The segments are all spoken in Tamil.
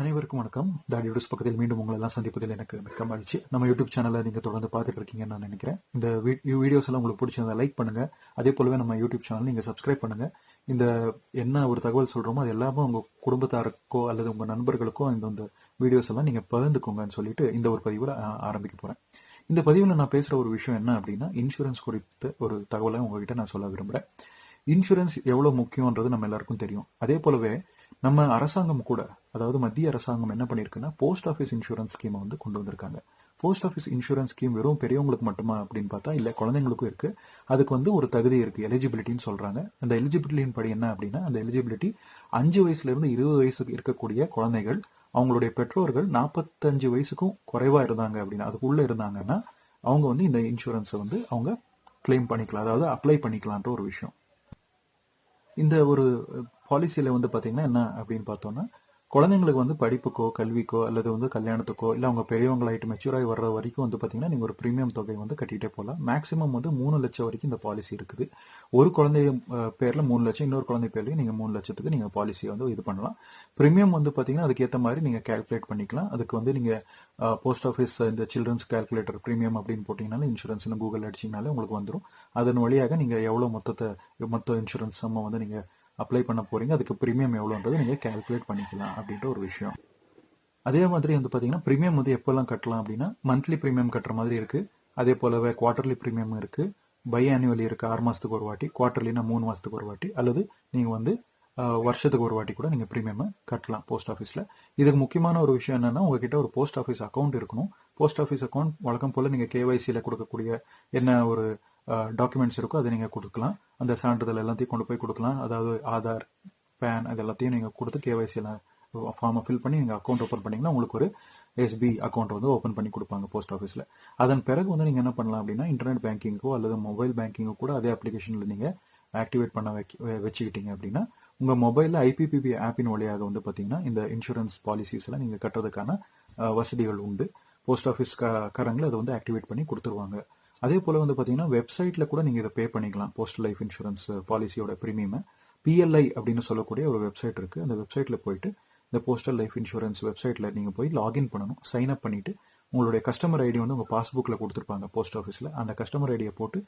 அனைவருக்கும் வணக்கம். தாடி யூடியூஸ் பக்கத்தில் மீண்டும் உங்களை எல்லாம் சந்திப்பதில் எனக்கு மிக்க மகிழ்ச்சி. நம்ம யூடியூப் சேனலை நீங்கள் தொடர்ந்து பார்த்துட்டு இருக்கீங்கன்னு நான் நினைக்கிறேன். இந்த வீடியோஸ் எல்லாம் உங்களுக்கு பிடிச்சிருந்தா லைக் பண்ணுங்க. அதே போலவே நம்ம யூடியூப் சேனல் நீங்கள் சப்ஸ்கிரைப் பண்ணுங்க. இந்த என்ன ஒரு தகவல் சொல்கிறோமோ அது எல்லாமே உங்கள் குடும்பத்தாருக்கோ அல்லது உங்கள் நண்பர்களுக்கோ இந்த இந்த வீடியோஸ் எல்லாம் நீங்கள் பகிர்ந்துக்கோங்கன்னு சொல்லிட்டு இந்த ஒரு பதிவில் ஆரம்பிக்க போகிறேன் இந்த பதிவில் நான் பேசுகிற ஒரு விஷயம் என்ன அப்படின்னா இன்சூரன்ஸ் குறித்த ஒரு தகவலை உங்ககிட்ட நான் சொல்ல விரும்புகிறேன் இன்சூரன்ஸ் எவ்வளோ முக்கியம்ன்றது நம்ம எல்லாருக்கும் தெரியும். அதே போலவே நம்ம அரசாங்கம் கூட அதாவது மத்திய அரசாங்கம் என்ன பண்ணியிருக்குன்னா போஸ்ட் ஆஃபீஸ் இன்சூரன்ஸ் ஸ்கீமை வந்து கொண்டு வந்திருக்காங்க. போஸ்ட் ஆஃபீஸ் இன்சூரன்ஸ் ஸ்கீம் வெறும் பெரியவங்களுக்கு மட்டுமா அப்படின்னு பார்த்தா இல்லை குழந்தைங்களுக்கும் இருக்கு. அதுக்கு வந்து ஒரு தகுதி இருக்கு எலிஜிபிலிட்டின்னு சொல்றாங்க. அந்த எலிஜிபிலிட்டியின் படி என்ன அப்படின்னா அந்த எலிஜிபிலிட்டி அஞ்சு வயசுல இருந்து இருபது வயசுக்கு இருக்கக்கூடிய குழந்தைகள் அவங்களுடைய பெற்றோர்கள் நாற்பத்தஞ்சு வயசுக்கும் குறைவா இருந்தாங்க அப்படின்னா அதுக்குள்ள இருந்தாங்கன்னா அவங்க வந்து இந்த இன்சூரன்ஸை வந்து அவங்க கிளைம் பண்ணிக்கலாம் அதாவது அப்ளை பண்ணிக்கலான்ற ஒரு விஷயம். இந்த ஒரு பாலிசியில் வந்து பார்த்தீங்கன்னா என்ன அப்படின்னு பார்த்தோம்னா குழந்தைங்களுக்கு வந்து படிப்புக்கோ கல்விக்கோ அல்லது வந்து கல்யாணத்துக்கோ இல்லை அவங்க பெரியவங்களாயிட்டு மெச்சூர் ஆகி வர்ற வரைக்கும் வந்து பார்த்தீங்கன்னா நீங்கள் ஒரு ப்ரீமியம் தொகை வந்து கட்டிகிட்டே போகலாம். மேக்ஸிமம் வந்து மூணு லட்சம் வரைக்கும் இந்த பாலிசி இருக்குது. ஒரு குழந்தை பேரில் மூணு லட்சம் இன்னொரு குழந்தை பேர்லையும் நீங்கள் மூணு லட்சத்துக்கு நீங்கள் பாலிசியை வந்து இது பண்ணலாம். ப்ரீமியம் வந்து பார்த்தீங்கன்னா அதுக்கேற்ற மாதிரி நீங்கள் கேல்குலேட் பண்ணிக்கலாம். அதுக்கு வந்து நீங்கள் போஸ்ட் ஆஃபீஸ் இந்த சில்ட்ரன்ஸ் கேல்குலேட்டர் ப்ரீமியம் அப்படின்னு போட்டிங்கனாலும் இன்சூரன்ஸ்னு கூகுள் அடிச்சிங்கனாலே உங்களுக்கு வந்துடும் அதன் வழியாக நீங்கள் எவ்வளோ மொத்தத்தை மொத்த இன்சூரன்ஸ் நம்ம வந்து நீங்கள் அப்ளை பண்ண போகிறீங்க அதுக்கு ப்ரீமியம் எவ்வளோன்றது நீங்கள் கேல்குலேட் பண்ணிக்கலாம் அப்படின்ற ஒரு விஷயம். அதே மாதிரி வந்து பார்த்தீங்கன்னா ப்ரீமியம் வந்து எப்போல்லாம் கட்டலாம் அப்படின்னா மந்த்லி ப்ரீமியம் கட்டுற மாதிரி இருக்குது அதே போலவே குவார்டர்லி ப்ரீமியம் இருக்குது பை ஆனுவலி இருக்குது ஆறு மாதத்துக்கு ஒரு வாட்டி குவார்டர்லினா மூணு மாதத்துக்கு ஒரு வாட்டி அல்லது நீங்கள் வந்து வருஷத்துக்கு ஒரு வாட்டி கூட நீங்கள் ப்ரீமியமை கட்டலாம் போஸ்ட் ஆஃபீஸில் இதுக்கு முக்கியமான ஒரு விஷயம் என்னென்னா உங்ககிட்ட ஒரு போஸ்ட் ஆஃபீஸ் அக்கௌண்ட் இருக்கணும். போஸ்ட் ஆஃபீஸ் அக்கௌண்ட் வழக்கம் போல் நீங்கள் கேஒய்சியில் கொடுக்கக்கூடிய என்ன ஒரு டாக்குமெண்ட்ஸ் இருக்கோ அதை நீங்கள் கொடுக்கலாம். அந்த சான்றிதழ் எல்லாத்தையும் கொண்டு போய் கொடுக்கலாம். அதாவது ஆதார் பேன் அது எல்லாத்தையும் நீங்கள் கொடுத்து கேவைசியில் ஃபார்மை ஃபில் பண்ணி நீங்கள் அக்கௌண்ட் ஓப்பன் பண்ணிங்கன்னா உங்களுக்கு ஒரு எஸ்பி அக்கௌண்ட் வந்து ஓப்பன் பண்ணி கொடுப்பாங்க போஸ்ட் ஆஃபீஸில் அதன் பிறகு வந்து நீங்கள் என்ன பண்ணலாம் அப்படின்னா இன்டர்நெட் பேங்கிங்கோ அல்லது மொபைல் பேங்கிங்கோ கூட அதே அப்ளிகேஷனில் நீங்கள் ஆக்டிவேட் பண்ண வைக்க வச்சுக்கிட்டீங்க அப்படின்னா உங்கள் மொபைலில் ஐபிபிபி ஆப்பின் வழியாக வந்து பார்த்தீங்கன்னா இந்த இன்சூரன்ஸ் பாலிசிஸ்லாம் நீங்கள் கட்டுறதுக்கான வசதிகள் உண்டு. போஸ்ட் ஆஃபீஸ் காரங்களை அதை வந்து ஆக்டிவேட் பண்ணி கொடுத்துருவாங்க. அதே போல் வந்து பார்த்தீங்கன்னா வெப்சைட்டில் கூட நீங்கள் இதை பே பண்ணிக்கலாம். போஸ்டல் லைஃப் இன்சூரன்ஸ் பாலிசியோட ப்ரீமியமை பிஎல்ஐ அப்படின்னு சொல்லக்கூடிய ஒரு வெப்சைட் இருக்குது அந்த வெப்சைட்டில் போயிட்டு இந்த போஸ்டல் லைஃப் இன்சூரன்ஸ் வெப்சைட்டில் நீங்கள் போய் லாகின் பண்ணணும். சைன் அப் பண்ணிவிட்டு உங்களுடைய கஸ்டமர் ஐடி வந்து உங்கள் பாஸ்புக்கில் கொடுத்துருப்பாங்க போஸ்ட் ஆஃபீஸில் அந்த கஸ்டமர் ஐடியை போட்டு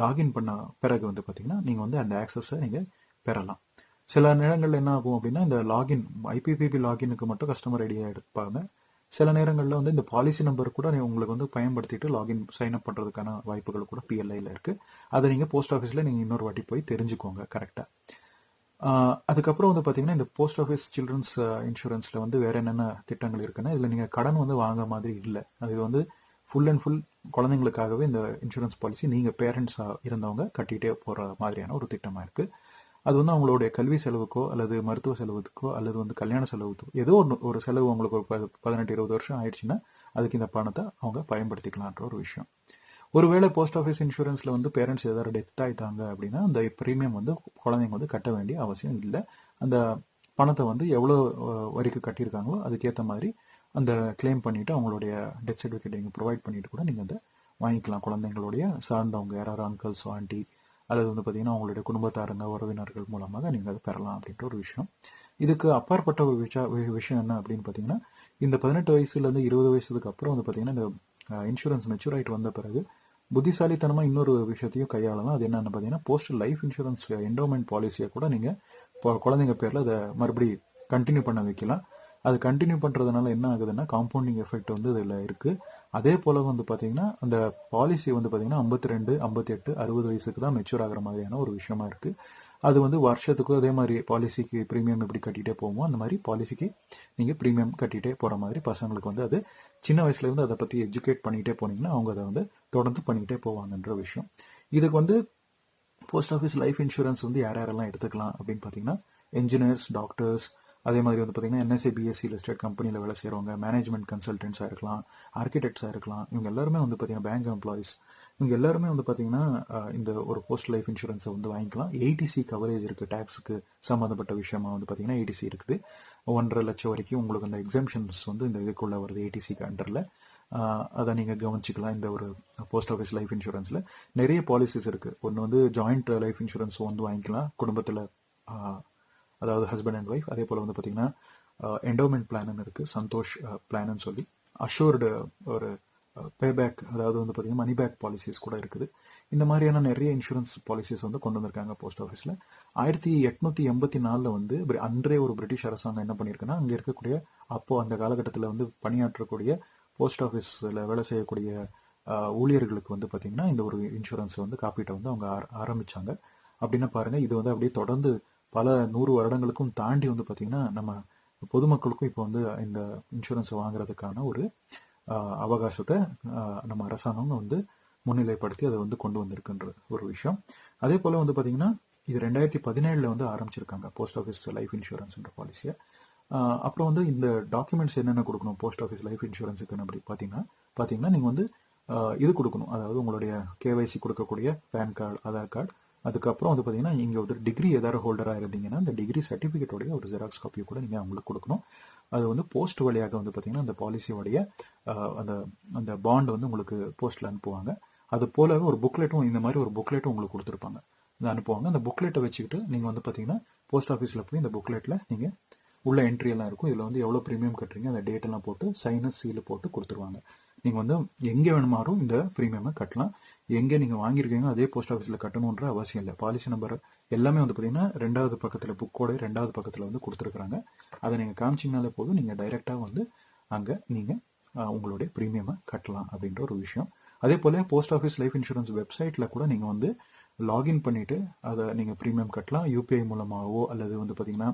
லாகின் பண்ண பிறகு வந்து பார்த்தீங்கன்னா நீங்கள் வந்து அந்த ஆக்சஸை நீங்கள் பெறலாம். சில நேரங்களில் என்ன ஆகும் அப்படின்னா இந்த லாகின் ஐபிபிபி லாகினுக்கு மட்டும் கஸ்டமர் ஐடியா எடுப்பாங்க. சில நேரங்களில் வந்து இந்த பாலிசி நம்பர் கூட உங்களுக்கு வந்து பயன்படுத்திட்டு லாகின் சைன் அப் பண்ணுறதுக்கான வாய்ப்புகள் கூட பிஎல்ஐயில் இருக்குது அதை நீங்கள் போஸ்ட் ஆஃபீஸில் நீங்கள் இன்னொரு வாட்டி போய் தெரிஞ்சுக்கோங்க கரெக்டாக அதுக்கப்புறம் வந்து பார்த்தீங்கன்னா இந்த போஸ்ட் ஆஃபீஸ் சில்ட்ரன்ஸ் இன்சூரன்ஸில் வந்து வேறு என்னென்ன திட்டங்கள் இருக்குன்னா இதில் நீங்கள் கடன் வந்து வாங்க மாதிரி இல்லை. அது வந்து ஃபுல் அண்ட் ஃபுல் குழந்தைங்களுக்காகவே இந்த இன்சூரன்ஸ் பாலிசி நீங்கள் பேரண்ட்ஸாக இருந்தவங்க கட்டிகிட்டே போகிற மாதிரியான ஒரு திட்டமாக இருக்குது அது வந்து அவங்களுடைய கல்வி செலவுக்கோ அல்லது மருத்துவ செலவுக்கோ அல்லது வந்து கல்யாண செலவுக்கோ ஏதோ ஒன்று ஒரு செலவு அவங்களுக்கு ஒரு பதினெட்டு இருபது வருஷம் ஆயிடுச்சுன்னா அதுக்கு இந்த பணத்தை அவங்க பயன்படுத்திக்கலான்ற ஒரு விஷயம். ஒருவேளை போஸ்ட் ஆஃபீஸ் இன்சூரன்ஸில் வந்து பேரண்ட்ஸ் ஏதாவது டெத் ஆயிட்டாங்க அப்படின்னா அந்த ப்ரீமியம் வந்து குழந்தைங்க வந்து கட்ட வேண்டிய அவசியம் இல்லை. அந்த பணத்தை வந்து எவ்வளோ வரைக்கும் கட்டியிருக்காங்களோ அதுக்கேற்ற மாதிரி அந்த கிளைம் பண்ணிவிட்டு அவங்களுடைய டெத் சர்டிஃபிகேட் நீங்கள் ப்ரொவைட் பண்ணிட்டு கூட நீங்கள் அதை வாங்கிக்கலாம். குழந்தைங்களுடைய சார்ந்தவங்க யாராவது அங்கிள்ஸோ ஆண்டி அல்லது வந்து பார்த்தீங்கன்னா அவங்களுடைய குடும்பத்தாருங்க உறவினர்கள் மூலமாக நீங்கள் அதை பெறலாம் அப்படின்ற ஒரு விஷயம். இதுக்கு அப்பாற்பட்ட ஒரு விஷயம் என்ன அப்படின்னு பார்த்தீங்கன்னா இந்த பதினெட்டு வயசுலேருந்து இருபது வயசுக்கு அப்புறம் வந்து பார்த்தீங்கன்னா இந்த இன்சூரன்ஸ் மெச்சூர் ஆகிட்டு வந்த பிறகு புத்திசாலித்தனமாக இன்னொரு விஷயத்தையும் கையாளலாம். அது என்னென்னு பார்த்தீங்கன்னா போஸ்ட் லைஃப் இன்சூரன்ஸ் என்டோமெண்ட் பாலிசியை கூட நீங்கள் குழந்தைங்க பேரில் அதை மறுபடி கண்டினியூ பண்ண வைக்கலாம். அது கண்டினியூ பண்ணுறதுனால என்ன ஆகுதுன்னா காம்பவுண்டிங் எஃபெக்ட் வந்து இதில் இருக்குது அதே போல் வந்து பார்த்தீங்கன்னா அந்த பாலிசி வந்து பார்த்தீங்கன்னா ஐம்பத்தி ரெண்டு ஐம்பத்தி எட்டு அறுபது வயசுக்கு தான் மெச்சூர் ஆகிற மாதிரியான ஒரு விஷயமா இருக்குது அது வந்து வருஷத்துக்கும் அதே மாதிரி பாலிசிக்கு ப்ரீமியம் எப்படி கட்டிகிட்டே போவோமோ அந்த மாதிரி பாலிசிக்கு நீங்கள் ப்ரீமியம் கட்டிகிட்டே போகிற மாதிரி பசங்களுக்கு வந்து அது சின்ன வயசுலேருந்து அதை பற்றி எஜுகேட் பண்ணிகிட்டே போனீங்கன்னா அவங்க அதை வந்து தொடர்ந்து பண்ணிக்கிட்டே போவாங்கன்ற விஷயம். இதுக்கு வந்து போஸ்ட் ஆஃபீஸ் லைஃப் இன்சூரன்ஸ் வந்து யார் யாரெல்லாம் எடுத்துக்கலாம் அப்படின்னு பார்த்தீங்கன்னா என்ஜினியர்ஸ் டாக்டர்ஸ் அதே மாதிரி வந்து பார்த்தீங்கன்னா என்எஸ்சி பிஎஸ்சி லிஸ்டட் கம்பெனியில் வேலை செய்கிறவங்க மேனேஜ்மெண்ட் கன்சல்டன்ஸாக இருக்கலாம் ஆர்கிடெக்ட்ஸாக இருக்கலாம் இவங்க எல்லாருமே வந்து பார்த்தீங்கன்னா பேங்க் எம்ப்ளாயிஸ் இவங்க எல்லாருமே வந்து பார்த்தீங்கன்னா இந்த ஒரு போஸ்ட் லைஃப் இன்சூரன்ஸை வந்து வாங்கிக்கலாம். ஏடிசி கவரேஜ் இருக்குது டேக்ஸுக்கு சம்மந்தப்பட்ட விஷயமா வந்து பார்த்தீங்கன்னா ஏடிசி இருக்குது. ஒன்றரை லட்சம் வரைக்கும் உங்களுக்கு அந்த எக்ஸாம்ஷன்ஸ் வந்து இந்த இதுக்குள்ள வருது எயிட்டிசிக்கு அண்டரில் அதை நீங்கள் கவனிச்சிக்கலாம் இந்த ஒரு போஸ்ட் ஆஃபீஸ் லைஃப் இன்சூரன்ஸில் நிறைய பாலிசிஸ் இருக்குது ஒன்று வந்து ஜாயிண்ட் லைஃப் இன்சூரன்ஸ் வந்து வாங்கிக்கலாம் குடும்பத்தில் அதாவது ஹஸ்பண்ட் அண்ட் ஒய்ஃப் அதே போல் வந்து பார்த்தீங்கன்னா என்டோமெண்ட் பிளான்னு இருக்குது சந்தோஷ் பிளான்னு சொல்லி. அஷூர்டு ஒரு பேபேக் அதாவது வந்து பார்த்தீங்கன்னா மணி பேக் பாலிசிஸ் கூட இருக்குது. இந்த மாதிரியான நிறைய இன்சூரன்ஸ் பாலிசிஸ் வந்து கொண்டு வந்திருக்காங்க போஸ்ட் ஆஃபீஸில் ஆயிரத்தி எட்நூத்தி எண்பத்தி நாலில் வந்து அன்றே ஒரு பிரிட்டிஷ் அரசாங்கம் என்ன பண்ணியிருக்குன்னா அங்கே இருக்கக்கூடிய அப்போ அந்த காலகட்டத்தில் வந்து பணியாற்றக்கூடிய போஸ்ட் ஆஃபீஸில் வேலை செய்யக்கூடிய ஊழியர்களுக்கு வந்து பார்த்தீங்கன்னா இந்த ஒரு இன்சூரன்ஸ் வந்து காப்பீட்டை வந்து அவங்க ஆர- ஆரம்பித்தாங்க அப்படின்னா பாருங்கள் இது வந்து அப்படியே தொடர்ந்து பல நூறு வருடங்களுக்கும் தாண்டி வந்து பார்த்தீங்கன்னா நம்ம பொதுமக்களுக்கும் இப்போ வந்து இந்த இன்சூரன்ஸை வாங்குறதுக்கான ஒரு அவகாசத்தை நம்ம அரசாங்கம் வந்து முன்னிலைப்படுத்தி அதை வந்து கொண்டு வந்திருக்குன்ற ஒரு விஷயம். அதே போல் வந்து பார்த்தீங்கன்னா இது ரெண்டாயிரத்தி பதினேழில் வந்து ஆரம்பிச்சிருக்காங்க போஸ்ட் ஆஃபீஸ் லைஃப் இன்சூரன்ஸ்ன்ற பாலிசியை அப்புறம் வந்து இந்த டாக்குமெண்ட்ஸ் என்னென்ன கொடுக்கணும் போஸ்ட் ஆஃபீஸ் லைஃப் இன்சூரன்ஸுக்குன்னு அப்படி பார்த்தீங்கன்னா பார்த்தீங்கன்னா நீங்கள் வந்து இது கொடுக்கணும். அதாவது உங்களுடைய கேவைசி கொடுக்கக்கூடிய பேன் கார்டு ஆதார் கார்டு அதுக்கப்புறம் வந்து பார்த்தீங்கன்னா நீங்கள் ஒரு டிகிரி ஏதாவது ஹோல்டராக இருந்தீங்கன்னா அந்த டிகிரி சர்டிஃபிகேட்டோடைய ஒரு ஜெராக்ஸ் காப்பியை கூட நீங்கள் அவங்களுக்கு கொடுக்கணும். அது வந்து போஸ்ட் வழியாக வந்து பார்த்தீங்கன்னா அந்த பாலிசியோடைய அந்த அந்த பாண்ட் வந்து உங்களுக்கு போஸ்ட்டில் அனுப்புவாங்க. அது போலவே ஒரு புக்லெட்டும் இந்த மாதிரி ஒரு புக்லெட்டும் உங்களுக்கு கொடுத்துருப்பாங்க. இதை அனுப்புவாங்க. அந்த புக்லெட்டை வச்சுக்கிட்டு நீங்கள் வந்து பார்த்தீங்கன்னா போஸ்ட் ஆஃபீஸில் போய் இந்த புக்லெட்டில் நீங்கள் உள்ள என்ட்ரியெல்லாம் இருக்கும். இதில் வந்து எவ்வளோ ப்ரீமியம் கட்டுறீங்க அந்த டேட்டெல்லாம் போட்டு சைனஸ் சீல் போட்டு கொடுத்துருவாங்க. நீங்கள் வந்து எங்கே வேணுமாறும் இந்த ப்ரீமியமை கட்டலாம். எங்கே நீங்கள் வாங்கியிருக்கீங்க அதே போஸ்ட் ஆஃபீஸில் கட்டணுன்ற அவசியம் இல்லை. பாலிசி நம்பர் எல்லாமே வந்து பார்த்தீங்கன்னா ரெண்டாவது பக்கத்தில் புக்கோட ரெண்டாவது பக்கத்தில் வந்து கொடுத்துருக்குறாங்க. அதை நீங்கள் காமிச்சிங்கனாலே போதும் நீங்கள் டைரெக்டாக வந்து அங்கே நீங்கள் உங்களுடைய ப்ரீமியமை கட்டலாம் அப்படின்ற ஒரு விஷயம். அதே போல் போஸ்ட் ஆஃபீஸ் லைஃப் இன்சூரன்ஸ் வெப்சைட்டில் கூட நீங்கள் வந்து லாகின் பண்ணிவிட்டு அதை நீங்கள் ப்ரீமியம் கட்டலாம். யூபிஐ மூலமாகவோ அல்லது வந்து பார்த்தீங்கன்னா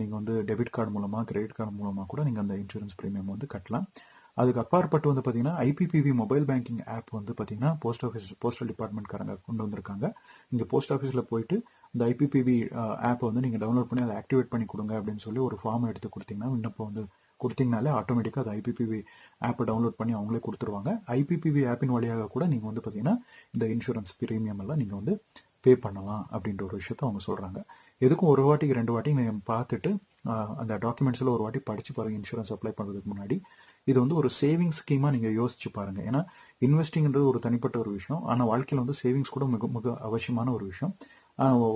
நீங்கள் வந்து டெபிட் கார்டு மூலமாக கிரெடிட் கார்டு மூலமாக கூட நீங்கள் அந்த இன்சூரன்ஸ் ப்ரீமியம் வந்து கட்டலாம். அதுக்கு அப்பாற்பட்டு வந்து பார்த்தீங்கன்னா ஐபிபிவி மொபைல் பேங்கிங் ஆப் வந்து பார்த்தீங்கன்னா போஸ்ட் ஆஃபீஸ் போஸ்டல் டிபார்ட்மெண்ட்காரங்க கொண்டு வந்திருக்காங்க. இங்கே போஸ்ட் ஆஃபீஸில் போயிட்டு இந்த ஐபிபிவி ஆப்பை வந்து நீங்கள் டவுன்லோட் பண்ணி அதை ஆக்டிவேட் பண்ணி கொடுங்க அப்படின்னு சொல்லி ஒரு ஃபார்ம் எடுத்து கொடுத்தீங்கன்னா விண்ணப்பம் வந்து கொடுத்தீங்கனாலே ஆட்டோமேட்டிக்காக அது ஐபிபிவி ஆப்பை டவுன்லோட் பண்ணி அவங்களே கொடுத்துருவாங்க. ஐபிபிவி ஆப்பின் வழியாக கூட நீங்கள் வந்து பார்த்தீங்கன்னா இந்த இன்சூரன்ஸ் ப்ரீமியம் எல்லாம் நீங்கள் வந்து பே பண்ணலாம் அப்படின்ற ஒரு விஷயத்த அவங்க சொல்கிறாங்க எதுக்கும் ஒரு வாட்டிக்கு ரெண்டு வாட்டி நீங்கள் பார்த்துட்டு அந்த டாக்குமெண்ட்ஸில் ஒரு வாட்டி படித்து பாருங்க இன்சூரன்ஸ் அப்ளை பண்ணுறதுக்கு முன்னாடி. இது வந்து ஒரு சேவிங்ஸ் ஸ்கீமாக நீங்கள் யோசிச்சு பாருங்கள் ஏன்னா இன்வெஸ்டிங்ன்றது ஒரு தனிப்பட்ட ஒரு விஷயம். ஆனால் வாழ்க்கையில் வந்து சேவிங்ஸ் கூட மிக மிக அவசியமான ஒரு விஷயம்.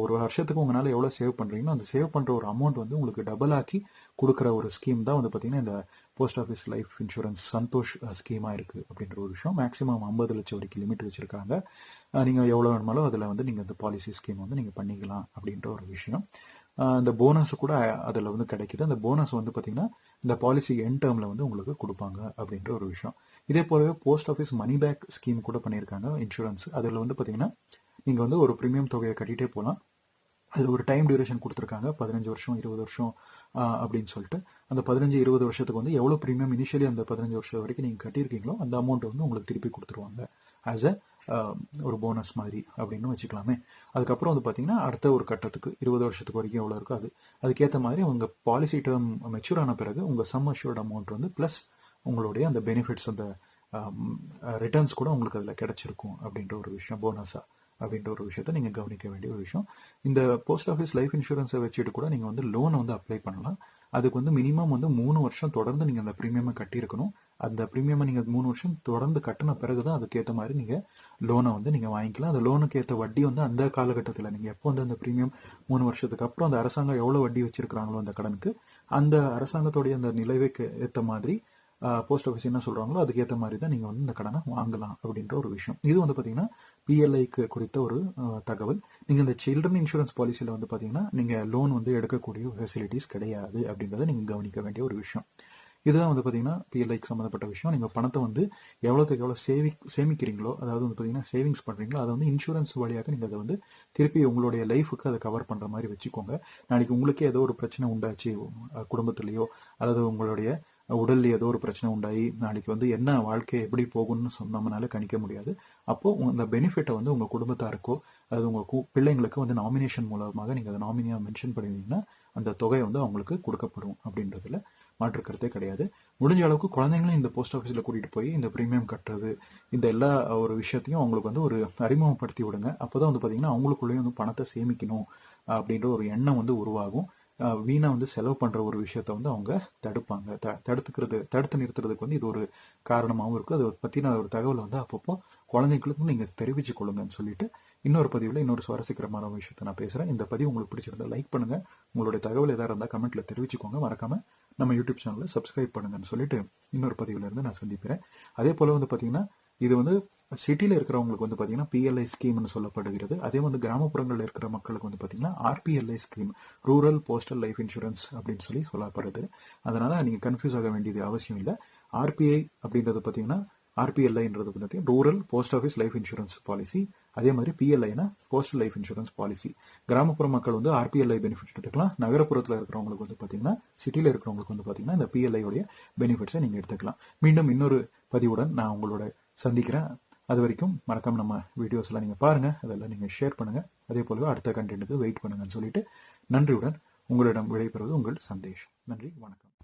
ஒரு வருஷத்துக்கு உங்களால் எவ்வளோ சேவ் பண்ணுறீங்களோ அந்த சேவ் பண்ணுற ஒரு அமௌண்ட் வந்து உங்களுக்கு டபுள் ஆக்கி கொடுக்குற ஒரு ஸ்கீம் தான் வந்து பார்த்தீங்கன்னா இந்த post office life insurance Santosh ஸ்கீமாக இருக்குது அப்படின்ற ஒரு விஷயம். மேக்ஸிமம் ஐம்பது லட்சம் வரைக்கும் லிமிட் வச்சுருக்காங்க. நீங்கள் எவ்வளோ வேணுமாலும் அதில் வந்து நீங்கள் இந்த பாலிசி ஸ்கீம் வந்து நீங்கள் பண்ணிக்கலாம் அப்படின்ற ஒரு விஷயம். அந்த போனஸ் கூட அதில் வந்து கிடைக்குது. அந்த போனஸ் வந்து பார்த்தீங்கன்னா இந்த பாலிசி என் டேர்மில் வந்து உங்களுக்கு கொடுப்பாங்க அப்படின்ற ஒரு விஷயம். இதே போலவே post office money back scheme கூட பண்ணியிருக்காங்க இன்சூரன்ஸ் அதில் வந்து பார்த்தீங்கன்னா நீங்கள் வந்து ஒரு ப்ரீமியம் தொகையை கட்டிகிட்டே போகலாம் அதில் ஒரு டைம் டியூரேஷன் கொடுத்துருக்காங்க பதினஞ்சு வருஷம் இருபது வருஷம் அப்படின்னு சொல்லிட்டு. அந்த பதினஞ்சு இருபது வருஷத்துக்கு வந்து எவ்வளோ ப்ரீமியம் இனிஷியலி அந்த பதினஞ்சு வருஷம் வரைக்கும் நீங்கள் கட்டியிருக்கீங்களோ அந்த அமௌண்ட் வந்து உங்களுக்கு திருப்பி கொடுத்துருவாங்க. ஆஸ் அ ஒரு போனஸ் மாதிரி அப்படின்னு வச்சுக்கலாமே. அதுக்கப்புறம் வந்து பார்த்தீங்கன்னா அடுத்த ஒரு கட்டத்துக்கு இருபது வருஷத்துக்கு வரைக்கும் எவ்வளோ இருக்கோ அது. அதுக்கேற்ற மாதிரி உங்கள் பாலிசி டேர்ம் மெச்சூர் ஆன பிறகு உங்கள் சம் அஷ்யூர்ட் அமௌண்ட் வந்து ப்ளஸ் உங்களுடைய அந்த பெனிஃபிட்ஸ் அந்த ரிட்டர்ன்ஸ் கூட உங்களுக்கு அதில் கிடச்சிருக்கும் அப்படின்ற ஒரு விஷயம் போனஸாக அப்படின்ற ஒரு விஷயத்த நீங்கள் கவனிக்க வேண்டிய ஒரு விஷயம். இந்த போஸ்ட் ஆஃபீஸ் லைஃப் இன்சூரன்ஸை வச்சுட்டு கூட நீங்கள் வந்து லோனை வந்து அப்ளை பண்ணலாம். அதுக்கு வந்து மினிமம் வந்து மூணு வருஷம் தொடர்ந்து நீங்கள் அந்த ப்ரீமியமை கட்டியிருக்கணும். அந்த ப்ரீமியமை நீங்கள் மூணு வருஷம் தொடர்ந்து கட்டின பிறகு தான் அதுக்கேற்ற மாதிரி நீங்கள் லோனை வந்து நீங்கள் வாங்கிக்கலாம். அந்த லோனுக்கு ஏற்ற வட்டி வந்து அந்த காலகட்டத்தில் நீங்கள் எப்போ வந்து அந்த ப்ரீமியம் மூணு வருஷத்துக்கு அப்புறம் அந்த அரசாங்கம் எவ்வளோ வட்டி வச்சிருக்கிறாங்களோ அந்த கடனுக்கு அந்த அரசாங்கத்துடைய அந்த நிலைவைக்கு ஏற்ற மாதிரி போஸ்ட் ஆஃபீஸ் என்ன சொல்கிறாங்களோ அதுக்கேற்ற மாதிரி தான் நீங்கள் வந்து இந்த கடனை வாங்கலாம் அப்படின்ற ஒரு விஷயம். இது வந்து பார்த்தீங்கன்னா பிஎல்ஐக்கு குறித்த ஒரு தகவல். நீங்கள் இந்த சில்ட்ரன் இன்சூரன்ஸ் பாலிசியில் வந்து பார்த்தீங்கன்னா நீங்கள் லோன் வந்து எடுக்கக்கூடிய ஃபெசிலிட்டிஸ் கிடையாது அப்படின்றத நீங்கள் கவனிக்க வேண்டிய ஒரு விஷயம். இதுதான் வந்து பார்த்தீங்கன்னா பிஎல்ஐக்கு சம்மந்தப்பட்ட விஷயம். நீங்கள் பணத்தை வந்து எவ்வளோத்துக்கு எவ்வளோ சேவி சேமிக்கிறீங்களோ அதாவது வந்து பார்த்தீங்கன்னா சேவிங்ஸ் பண்ணுறீங்களோ அதை வந்து இன்சூரன்ஸ் வழியாக நீங்கள் அதை வந்து திருப்பி உங்களுடைய லைஃபுக்கு அதை கவர் பண்ணுற மாதிரி வச்சுக்கோங்க. நாளைக்கு உங்களுக்கே ஏதோ ஒரு பிரச்சனை உண்டாச்சு குடும்பத்துலேயோ அல்லது உங்களுடைய உடல் ஏதோ ஒரு பிரச்சனை உண்டாகி நாளைக்கு வந்து என்ன வாழ்க்கை எப்படி போகும்னு சொ- கணிக்க முடியாது. அப்போ அந்த பெனிஃபிட்டை வந்து உங்க குடும்பத்தாருக்கோ அது உங்க கு- பிள்ளைங்களுக்கு வந்து நாமினேஷன் மூலமாக நீங்க அதை நாமினியா மென்ஷன் பண்ணிருந்தீங்கன்னா அந்த தொகை வந்து அவங்களுக்கு கொடுக்கப்படும் அப்படின்றதுல மாற்று கருத்தே கிடையாது. முடிஞ்ச அளவுக்கு குழந்தைங்களும் இந்த போஸ்ட் ஆஃபீஸில் கூட்டிகிட்டு போய் இந்த ப்ரீமியம் கட்டுறது இந்த எல்லா ஒரு விஷயத்தையும் அவங்களுக்கு வந்து ஒரு அறிமுகப்படுத்தி விடுங்க. அப்போ தான் வந்து பார்த்தீங்கன்னா அவங்களுக்குள்ளேயும் வந்து பணத்தை சேமிக்கணும் அப்படின்ற ஒரு எண்ணம் வந்து உருவாகும். வீணாக வந்து செலவு பண்ணுற ஒரு விஷயத்த வந்து அவங்க தடுப்பாங்க. த தடுத்துக்கிறது தடுத்து நிறுத்துறதுக்கு வந்து இது ஒரு காரணமாகவும் இருக்கும் அதை பற்றின ஒரு தகவலை வந்து அப்பப்போ குழந்தைங்களுக்கும் நீங்கள் தெரிவிச்சு கொள்ளுங்கன்னு சொல்லிட்டு இன்னொரு பதிவில் இன்னொரு சுவாரஸ்யகரமான விஷயத்த நான் பேசுகிறேன் இந்த பதிவு உங்களுக்கு பிடிச்சிருந்தா லைக் பண்ணுங்கள் உங்களுடைய தகவல் எதாக இருந்தால் கமெண்ட்டில் தெரிவிச்சுக்கோங்க. மறக்காமல் நம்ம யூடியூப் சேனலில் சப்ஸ்கிரைப் பண்ணுங்கன்னு சொல்லிட்டு இன்னொரு பதிவிலேருந்து நான் சந்திக்கிறேன். அதே போல் வந்து பார்த்தீங்கன்னா இது வந்து சிட்டியில் இருக்கிறவங்களுக்கு வந்து பார்த்தீங்கன்னா பிஎல்ஐ ஸ்கீம்னு சொல்லப்படுகிறது. அதே வந்து கிராமப்புறங்களில் இருக்கிற மக்களுக்கு வந்து பார்த்தீங்கன்னா RPLI scheme rural postal life insurance அப்படின்னு சொல்லி சொல்லப்படுது. அதனால் நீங்கள் கன்ஃபியூஸ் ஆக வேண்டியது அவசியம் இல்லை. ஆர்பிஐ அப்படின்றது பார்த்தீங்கன்னா ஆர்பிஎல்ஐன்றது பார்த்தீங்கன்னா rural post office life insurance policy அதே மாதிரி பிஎல்ஐனா போஸ்டல் லைஃப் இன்சூரன்ஸ் பாலிசி கிராமப்புற மக்கள் வந்து ஆர்பிஎல்ஐ பெனிஃபிட் எடுத்துக்கலாம். நகரப்புறத்தில் இருக்கிறவங்களுக்கு வந்து பார்த்தீங்கன்னா சிட்டியில் இருக்கிறவங்களுக்கு வந்து பார்த்தீங்கன்னா இந்த பிஎல்ஐ உடைய பெனிஃபிட்ஸை நீங்கள் எடுத்துக்கலாம். மீண்டும் இன்னொரு பதிவுடன் நான் உங்களோட சந்திக்கிறேன். அது வரைக்கும் மறக்காமல் நம்ம வீடியோஸ்லாம் நீங்கள் பாருங்கள் அதெல்லாம் நீங்கள் ஷேர் பண்ணுங்கள் அதே போலவே அடுத்த கண்டென்ட்டுக்கு வெயிட் பண்ணுங்கன்னு சொல்லிட்டு நன்றியுடன் உங்களிடம் விடைபெறுவது உங்கள் சந்தேஷ். நன்றி வணக்கம்.